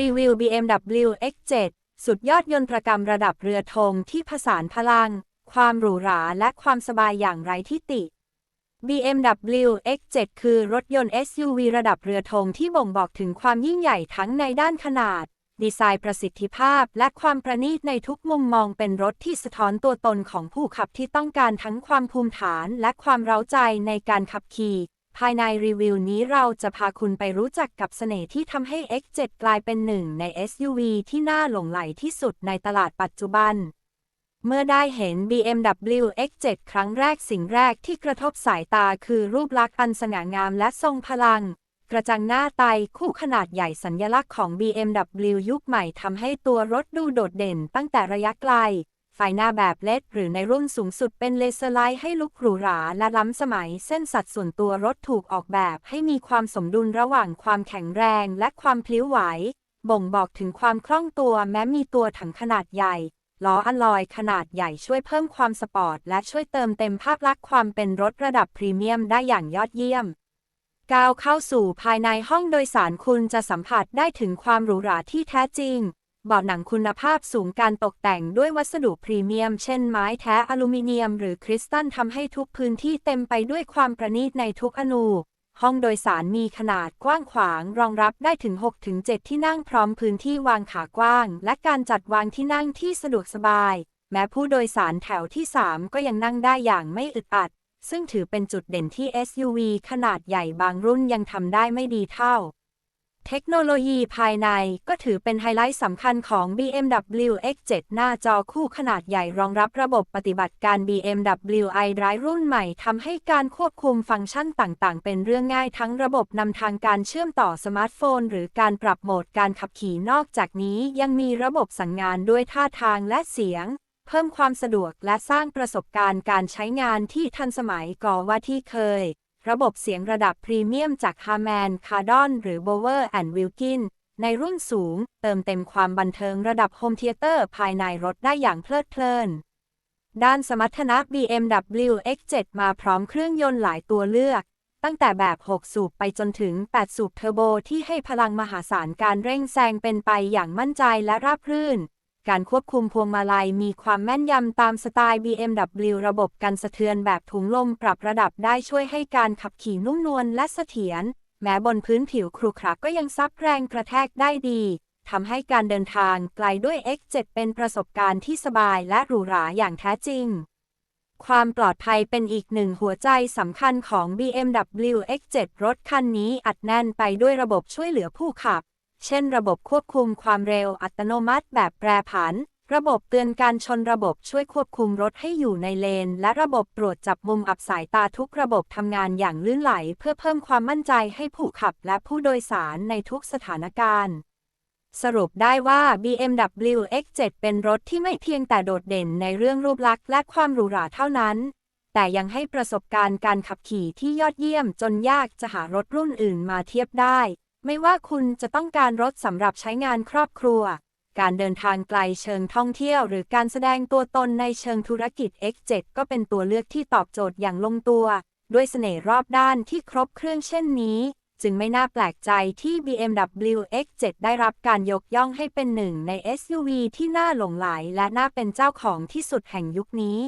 รีวิว BMW X7 สุดยอดยนตรกรรมระดับเรือธงที่ผสานพลัง ความหรูหราและความสบายอย่างไร้ที่ติ BMW X7 คือรถยนต์ SUV ระดับเรือธงที่บ่งบอกถึงความยิ่งใหญ่ทั้งในด้านขนาด ดีไซน์ประสิทธิภาพ และความประณีตในทุกมุมมองเป็นรถที่สะท้อนตัวตนของผู้ขับที่ต้องการทั้งความภูมิฐานและความเร้าใจในการขับขี่ ภายในรีวิวนี้เราจะพาคุณไปรู้จักกับเสน่ห์ที่ทำให้ X7 กลายเป็นหนึ่งใน SUV ที่น่าหลงใหลที่สุดในตลาดปัจจุบัน เมื่อได้เห็น BMW X7 ครั้งแรกสิ่งแรกที่กระทบสายตาคือรูปลักษณ์อันสง่างามและทรงพลัง กระจังหน้าไตคู่ขนาดใหญ่สัญลักษณ์ของ BMW ยุคใหม่ทำให้ตัวรถดูโดดเด่นตั้งแต่ระยะไกล ไฟหน้าแบบเลดหรือในรุ่นสูงสุดเป็นเลเซอร์ไลท์ให้ลุกหรูหราและล้ำสมัย เส้นสัดส่วนตัวรถถูกออกแบบให้มีความสมดุลระหว่างความแข็งแรงและความพลิ้วไหว บ่งบอกถึงความคล่องตัวแม้มีตัวถังขนาดใหญ่ ล้ออะลอยขนาดใหญ่ช่วยเพิ่มความสปอร์ต และช่วยเติมเต็มภาพลักษณ์ความเป็นรถระดับพรีเมียมได้อย่างยอดเยี่ยมก้าวเข้าสู่ภายในห้องโดยสารคุณจะสัมผัสได้ถึงความหรูหราที่แท้จริง เบาะหนังคุณภาพสูงการตกแต่งด้วยวัสดุพรีเมียม เช่นไม้แท้อลูมิเนียม หรือคริสตัลทำให้ทุกพื้นที่เต็มไปด้วยความประณีตในทุกอนูห้องโดยสารมีขนาดกว้างขวาง รองรับได้ถึง 6-7 ที่นั่งพร้อมพื้นที่วางขากว้าง และการจัดวางที่นั่งที่สะดวกสบาย แม้ผู้โดยสารแถวที่ 3 ก็ยังนั่งได้อย่างไม่อึดอัด ซึ่งถือเป็นจุดเด่นที่ SUV ขนาดใหญ่บางรุ่นยังทำได้ไม่ดีเท่า เทคโนโลยีภายในก็ถือเป็นไฮไลท์สำคัญของ BMW X7 หน้าจอคู่ขนาดใหญ่รองรับระบบปฏิบัติการ BMW iDrive รุ่นใหม่ทำให้การควบคุมฟังก์ชันต่างๆ เป็นเรื่องง่ายทั้งระบบนำทางการเชื่อมต่อสมาร์ทโฟน หรือการปรับโหมดการขับขี่นอกจากนี้ยังมีระบบสั่งงานด้วยท่าทางและเสียง เพิ่มความสะดวกและสร้างประสบการณ์การใช้งานที่ทันสมัยก่อว่าที่เคย ระบบเสียงระดับพรีเมียมจาก Harman Kardon หรือ Bower and Wilkin ในรุ่นสูง เติมเต็มความบันเทิงระดับโฮมเทเตอร์ภายในรถได้อย่างเพลิดเพลิน ด้านสมรรถนะ BMW X7 มาพร้อมเครื่องยนต์หลายตัวเลือก ตั้งแต่แบบ 6 สูบไปจนถึง 8 สูบเทอร์โบที่ให้พลังมหาศาลการเร่งแซงเป็นไปอย่างมั่นใจและราบรื่น การควบคุมพวงมาลัยมีความแม่นยำตามสไตล์ BMW ระบบกันสะเทือนแบบถุงลมปรับระดับได้ช่วยให้การขับขี่นุ่มนวลและเสถียร แม้บนพื้นผิวครุขระก็ยังซับแรงกระแทกได้ดีทำให้การเดินทางไกลด้วย X7 เป็นประสบการณ์ที่สบายและหรูหราอย่างแท้จริง ความปลอดภัยเป็นอีกหนึ่งหัวใจสำคัญของ BMW X7 รถคันนี้อัดแน่นไปด้วยระบบช่วยเหลือผู้ขับ เช่นระบบควบคุมความเร็วอัตโนมัติแบบแปรผัน ระบบเตือนการชนระบบช่วยควบคุมรถให้อยู่ในเลน และระบบตรวจจับมุมอับสายตาทุกระบบทำงานอย่างลื่นไหล เพื่อเพิ่มความมั่นใจให้ผู้ขับและผู้โดยสารในทุกสถานการณ์สรุปได้ว่า BMW X7 เป็นรถที่ไม่เพียงแต่โดดเด่นในเรื่องรูปลักษณ์และความหรูหราเท่านั้น แต่ยังให้ประสบการณ์การขับขี่ที่ยอดเยี่ยมจนยากจะหารถรุ่นอื่นมาเทียบได้ ไม่ว่าคุณจะต้องการรถสำหรับใช้งานครอบครัว การเดินทางไกลเชิงท่องเที่ยว หรือการแสดงตัวตนในเชิงธุรกิจ X7 ก็เป็นตัวเลือกที่ตอบโจทย์อย่างลงตัว ด้วยเสน่ห์รอบด้านที่ครบเครื่องเช่นนี้ จึงไม่น่าแปลกใจที่ BMW X7 ได้รับการยกย่องให้เป็นหนึ่งใน SUV ที่น่าหลงไหลและน่าเป็นเจ้าของที่สุดแห่งยุคนี้